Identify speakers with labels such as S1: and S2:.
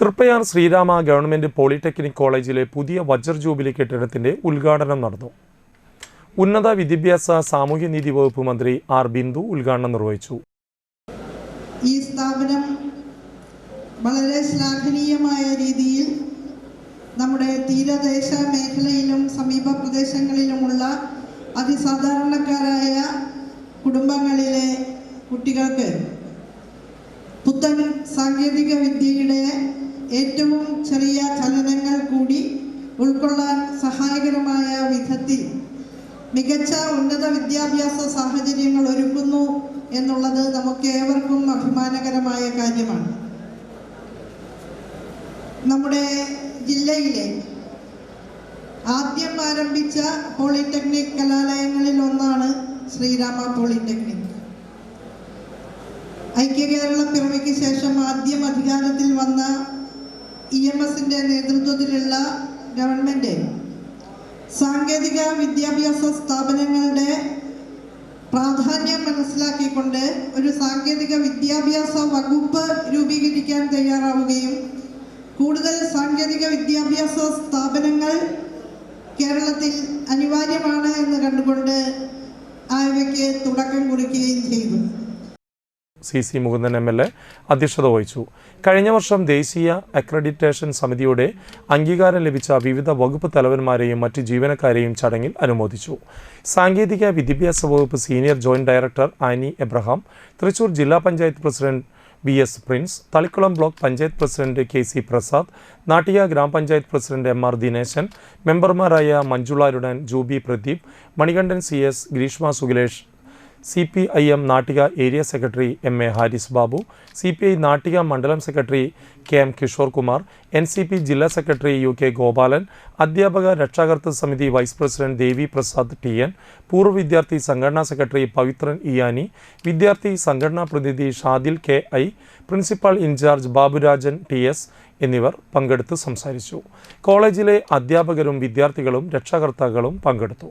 S1: Triprayar Sreerama government polytechnic കോളേജിലെ പുതിയ വജ്ര jubilee കെട്ടിടത്തിന്റെ ഉദ്ഘാടനം നടന്നു. ഉന്നത വിദ്യാഭ്യാസ സാമൂഹ്യനീതി വകുപ്പ് മന്ത്രി ആർ ബിന്ദു ഉദ്ഘാടനം നിർവഹിച്ചു.
S2: ഈ സ്ഥാപനം വളരെ ശ്ലാഘനീയമായ രീതിയിൽ നമ്മുടെ തീരദേശ മേഖലയിലും സമീപ പ്രദേശങ്ങളിലുമുള്ള അതിസാധാരണക്കാരായ കുടുംബങ്ങളിലെ കുട്ടികൾക്ക് പുത്തൻ സാങ്കേതിക വിദ്യയുടെ ഏറ്റവും ചെറിയ ചലനങ്ങൾ കൂടി ഉൾക്കൊള്ളാൻ സഹായകരമായ വിധത്തിൽ മികച്ച ഉന്നത വിദ്യാഭ്യാസ സാഹചര്യങ്ങൾ ഒരുക്കുന്നു എന്നുള്ളത് നമുക്ക് ഏവർക്കും അഭിമാനകരമായ കാര്യമാണ്. നമ്മുടെ ജില്ലയിലെ ആദ്യം ആരംഭിച്ച പോളിടെക്നിക് കലാലയങ്ങളിൽ ഒന്നാണ് ശ്രീരാമ പോളിടെക്നിക്. ഐക്യ കേരള പിറവിക്ക് ഇ എം നേതൃത്വത്തിലുള്ള ഗവൺമെന്റ് സാങ്കേതിക വിദ്യാഭ്യാസ സ്ഥാപനങ്ങളുടെ പ്രാധാന്യം മനസ്സിലാക്കിക്കൊണ്ട് ഒരു സാങ്കേതിക വിദ്യാഭ്യാസ വകുപ്പ് രൂപീകരിക്കാൻ തയ്യാറാവുകയും കൂടുതൽ സാങ്കേതിക വിദ്യാഭ്യാസ സ്ഥാപനങ്ങൾ കേരളത്തിൽ അനിവാര്യമാണ് എന്ന് കണ്ടുകൊണ്ട് ആയവയ്ക്ക് തുടക്കം കുറിക്കുകയും ചെയ്തു.
S1: C C Mukundan M L A അധ്യക്ഷത വഹിച്ചു. കഴിഞ്ഞ വർഷം ദേശീയ അക്രഡിറ്റേഷൻ സമിതിയുടെ അംഗീകാരം ലഭിച്ച വിവിധ വകുപ്പ് തലവന്മാരെയും മറ്റ് ജീവനക്കാരെയും ചടങ്ങിൽ അനുമോദിച്ചു. സാങ്കേതിക വിദ്യാഭ്യാസ വകുപ്പ് senior joint director Annie Abraham Thrissur ജില്ലാ panchayat president V S Prince Thalikkulam block panchayat president K C Prasad Nattika ഗ്രാമപഞ്ചായത്ത് പ്രസിഡന്റ് എം ആർ ദിനേശൻ മെമ്പർമാരായ മഞ്ജുളാരുടൻ Jubi Pradeep Manikandan C S Greeshma Sukhilesh C P I M Nattika area secretary M A Haris Babu C P I Nattika മണ്ഡലം secretary K M Kishore Kumar N C P ജില്ലാ secretary U K Gopalan അധ്യാപക രക്ഷാകർതൃ സമിതി vice president Devi Prasad T N പൂർവ വിദ്യാർത്ഥി സംഘടനാ secretary Pavithran ഇയാനി വിദ്യാർത്ഥി സംഘടനാ പ്രതിനിധി Shadil K I principal in charge Baburajan T S എന്നിവർ പങ്കെടുത്ത് സംസാരിച്ചു. കോളേജിലെ അധ്യാപകരും വിദ്യാർത്ഥികളും രക്ഷാകർത്താക്കളും പങ്കെടുത്തു.